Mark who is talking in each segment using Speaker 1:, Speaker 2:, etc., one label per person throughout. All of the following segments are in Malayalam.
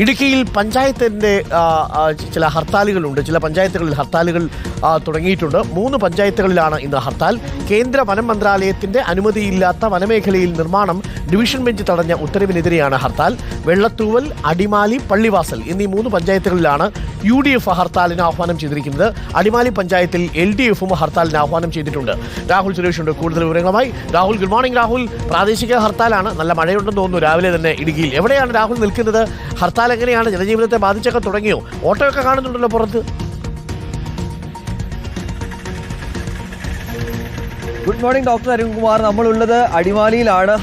Speaker 1: ഇടുക്കിയിൽ പഞ്ചായത്തിന്റെ ചില ഹർത്താലുകളുണ്ട്. ചില പഞ്ചായത്തുകളിൽ ഹർത്താലുകൾ തുടങ്ങിയിട്ടുണ്ട്. മൂന്ന് പഞ്ചായത്തുകളിലാണ് ഇന്ന് ഹർത്താൽ. കേന്ദ്ര വനം മന്ത്രാലയത്തിന്റെ അനുമതിയില്ലാത്ത വനമേഖലയിൽ നിർമ്മാണം ഡിവിഷൻ ബെഞ്ച് തടഞ്ഞ ഉത്തരവിനെതിരെയാണ് ഹർത്താൽ. വെള്ളത്തൂവൽ അടിമാലി പള്ളിവാസൽ എന്നീ മൂന്ന് പഞ്ചായത്തുകളിലാണ് യു ഡി എഫ് ഹർത്താലിന് ആഹ്വാനം ചെയ്തിരിക്കുന്നത്. അടിമാലി പഞ്ചായത്തിൽ എൽ ഡി എഫും ഹർത്താലിന് ആഹ്വാനം ചെയ്തിട്ടുണ്ട്. രാഹുൽ സുരേഷ് ഉണ്ട് കൂടുതൽ വിവരങ്ങളുമായി രാഹുൽ. Good morning Rahul. പ്രാദേശിക ഹർത്താലാണ്. നല്ല മഴയുണ്ടെന്ന് തോന്നുന്നു. രാവിലെ തന്നെ ഇടുക്കിയിൽ. എവിടെയാണ് രാഹുൽ നിൽക്കുന്നത്? ഹർത്താൽ എങ്ങനെയാണ് ജനജീവിതത്തെ ബാധിച്ചൊക്കെ തുടങ്ങിയോ? ഓട്ടോയൊക്കെ കാണുന്നുണ്ടല്ലോ പുറത്ത്.
Speaker 2: Good morning doctor Arunkumar. നമ്മളുള്ളത് അടിമാലിയിലാണ്.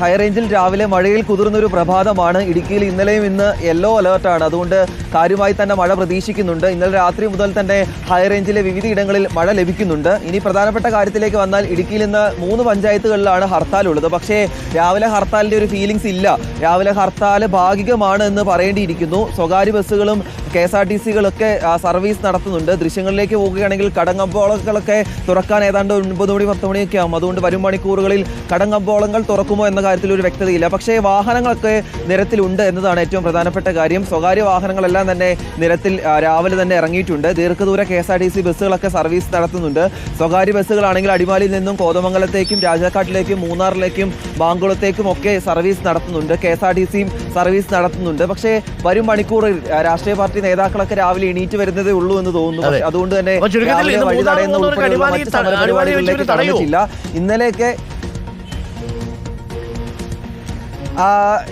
Speaker 2: ഹൈ റേഞ്ചിൽ രാവിലെ മഴയിൽ കുതിർന്നൊരു പ്രഭാതമാണ്. ഇടുക്കിയിൽ ഇന്നലെയും ഇന്ന് യെല്ലോ അലേർട്ടാണ് അതുകൊണ്ട് കാര്യമായി തന്നെ മഴ പ്രതീക്ഷിക്കുന്നുണ്ട്. ഇന്നലെ രാത്രി മുതൽ തന്നെ ഹൈറേഞ്ചിലെ വിവിധ ഇടങ്ങളിൽ മഴ ലഭിക്കുന്നുണ്ട്. ഇനി പ്രധാനപ്പെട്ട കാര്യത്തിലേക്ക് വന്നാൽ ഇടുക്കിയിൽ ഇന്ന് മൂന്ന് പഞ്ചായത്തുകളിലാണ് ഹർത്താൽ ഉള്ളത്. പക്ഷേ രാവിലെ ഹർത്താലിന്റെ ഒരു ഫീലിംഗ്സ് ഇല്ല. രാവിലെ ഹർത്താൽ ഭാഗികമാണ് എന്ന് പറയേണ്ടിയിരിക്കുന്നു. സ്വകാര്യ ബസ്സുകളും കെ എസ് ആർ ടി സികളൊക്കെ സർവീസ് നടത്തുന്നുണ്ട്. ദൃശ്യങ്ങളിലേക്ക് പോവുകയാണെങ്കിൽ കടങ്ങമ്പോളങ്ങളൊക്കെ തുറക്കാൻ ഏതാണ്ട് ഒൻപത് മണി പത്ത് മണിയൊക്കെ ആവും. അതുകൊണ്ട് വരും മണിക്കൂറുകളിൽ കടങ്കമ്പോളങ്ങൾ തുറക്കുമോ എന്ന കാര്യത്തിൽ ഒരു വ്യക്തതയില്ല. പക്ഷേ വാഹനങ്ങളൊക്കെ നിരത്തിലുണ്ട് എന്നതാണ് ഏറ്റവും പ്രധാനപ്പെട്ട കാര്യം. സ്വകാര്യ വാഹനങ്ങളെല്ലാം തന്നെ നിരത്തിൽ രാവിലെ തന്നെ ഇറങ്ങിയിട്ടുണ്ട്. ദീർഘദൂര K S R T C ബസ്സുകളൊക്കെ service നടത്തുന്നുണ്ട്. സ്വകാര്യ ബസ്സുകളാണെങ്കിൽ അടിമാലിയിൽ നിന്നും കോതമംഗലത്തേക്കും രാജാക്കാട്ടിലേക്കും മൂന്നാറിലേക്കും ബാങ്കുളത്തേക്കും ഒക്കെ സർവീസ് നടത്തുന്നുണ്ട്. കെ എസ് ആർ ടി സിയും സർവീസ് നടത്തുന്നുണ്ട്. പക്ഷേ വരും മണിക്കൂറിൽ രാഷ്ട്രീയ പാർട്ടി നേതാക്കളൊക്കെ രാവിലെ എണീറ്റ് വരുന്നതേ ഉള്ളൂ എന്ന് തോന്നുന്നു. അതുകൊണ്ട് തന്നെ വഴി തടയുന്ന ഉൾപ്പെടെയുള്ള മറ്റ് കടന്നിട്ടില്ല ഇന്നലെയൊക്കെ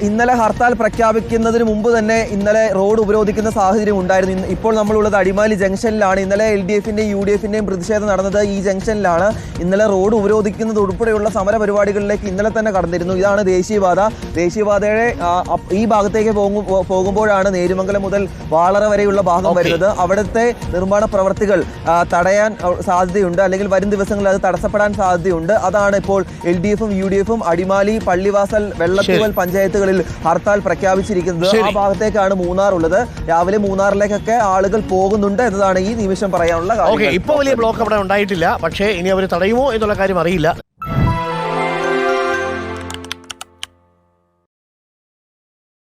Speaker 2: ഇന്നലെ ഹർത്താൽ പ്രഖ്യാപിക്കുന്നതിന് മുമ്പ് തന്നെ ഇന്നലെ റോഡ് ഉപരോധിക്കുന്ന സാഹചര്യം ഉണ്ടായിരുന്നു. ഇന്ന് ഇപ്പോൾ നമ്മളുള്ളത് അടിമാലി ജംഗ്ഷനിലാണ്. ഇന്നലെ എൽ ഡി എഫിന്റെയും യു ഡി എഫിന്റെയും പ്രതിഷേധം നടന്നത് ഈ ജംഗ്ഷനിലാണ്. ഇന്നലെ റോഡ് ഉപരോധിക്കുന്നത് ഉൾപ്പെടെയുള്ള സമര പരിപാടികളിലേക്ക് ഇന്നലെ തന്നെ കടന്നിരുന്നു. ഇതാണ് ദേശീയപാത. ദേശീയപാതയുടെ ഈ ഭാഗത്തേക്ക് പോകുമ്പോഴാണ് നേരുമംഗലം മുതൽ വാളറ വരെയുള്ള ഭാഗം വരുന്നത്. അവിടുത്തെ നിർമ്മാണ പ്രവർത്തികൾ തടയാൻ സാധ്യതയുണ്ട്. അല്ലെങ്കിൽ വരും ദിവസങ്ങളിൽ അത് തടസ്സപ്പെടാൻ സാധ്യതയുണ്ട്. അതാണ് ഇപ്പോൾ എൽ ഡി എഫും യു ഡി എഫും അടിമാലി പള്ളിവാസൽ വെള്ളത്തൂവൽ പഞ്ചായത്തുകളിൽ ഹർത്താൽ പ്രഖ്യാപിച്ചിരിക്കുന്നത് ആ ഭാഗത്തേക്കാണ് മൂന്നാർ ഉള്ളത് രാവിലെ മൂന്നാറിലേക്കൊക്കെ ആളുകൾ പോകുന്നുണ്ട് എന്നതാണ് ഈ നിമിഷം പറയാനുള്ള കാര്യം
Speaker 1: ഇപ്പോൾ വലിയ ബ്ലോക്ക് അവിടെ ഉണ്ടായിട്ടില്ല. പക്ഷേ ഇനി അവർ തടയുമോ എന്നുള്ള കാര്യം അറിയില്ല.